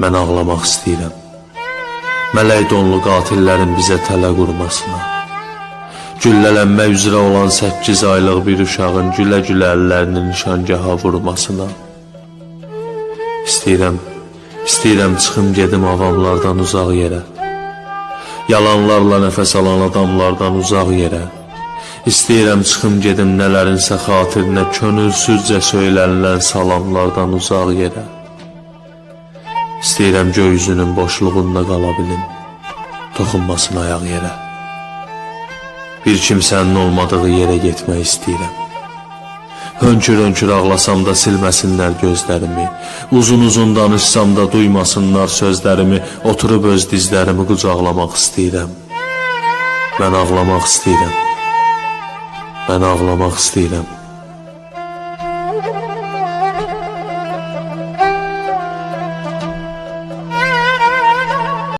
Mən ağlamaq istəyirəm. Mələk donlu qatillərin bizə tələ qurmasına. Güllələnmək üzrə olan 8 aylıq bir uşağın gülə-gülə əllərini nişangaha vurmasına. İstəyirəm, istəyirəm çıxım gedim avamlardan uzaq yerə. Yalanlarla nəfəs alan adamlardan uzaq yerə. İstəyirəm çıxım gedim nələrinsə xatirinə könülsüzcə söylənilən salamlardan uzaq yerə. İstəyirəm göy üzünün boşluğunda qala bilim, toxunmasın ayaq yerə. Bir kimsənin olmadığı yerə getmək istəyirəm. Hönkür-hönkür ağlasam da silməsinlər gözlərimi. Uzun-uzun danışsam da duymasınlar sözlərimi. Oturub öz dizlərimi qucaqlamaq istəyirəm. Mən ağlamaq istəyirəm. Mən ağlamaq istəyirəm.